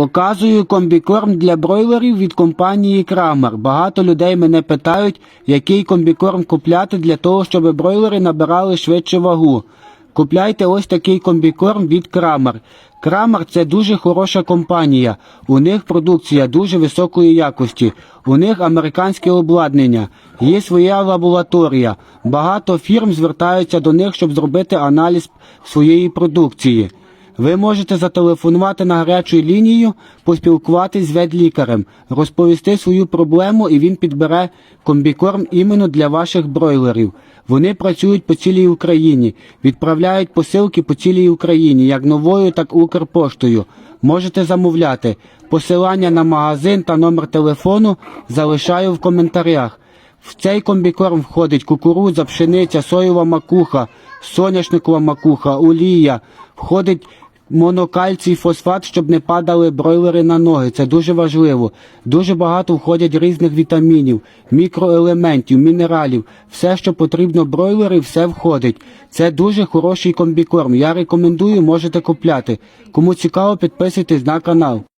Показую комбікорм для бройлерів від компанії Крамер. Багато людей мене питають, який комбікорм купляти для того, щоб бройлери набирали швидше вагу. Купляйте ось такий комбікорм від Крамер. Крамер це дуже хороша компанія. У них продукція дуже високої якості. У них американське обладнання, є своя лабораторія. Багато фірм звертаються до них, щоб зробити аналіз своєї продукції. Ви можете зателефонувати на гарячу лінію, поспілкуватись з ветлікарем, розповісти свою проблему і він підбере комбікорм іменно для ваших бройлерів. Вони працюють по цілій Україні, відправляють посилки по цілій Україні, як новою, так і Укрпоштою. Можете замовляти. Посилання на магазин та номер телефону залишаю в коментарях. В цей комбікорм входить кукурудза, пшениця, соєва макуха, соняшникова макуха, олія. Входить монокальцій, фосфат, щоб не падали бройлери на ноги. Це дуже важливо. Дуже багато входять різних вітамінів, мікроелементів, мінералів. Все, що потрібно бройлери, все входить. Це дуже хороший комбікорм. Я рекомендую, можете купляти. Кому цікаво, підписуйтесь на канал.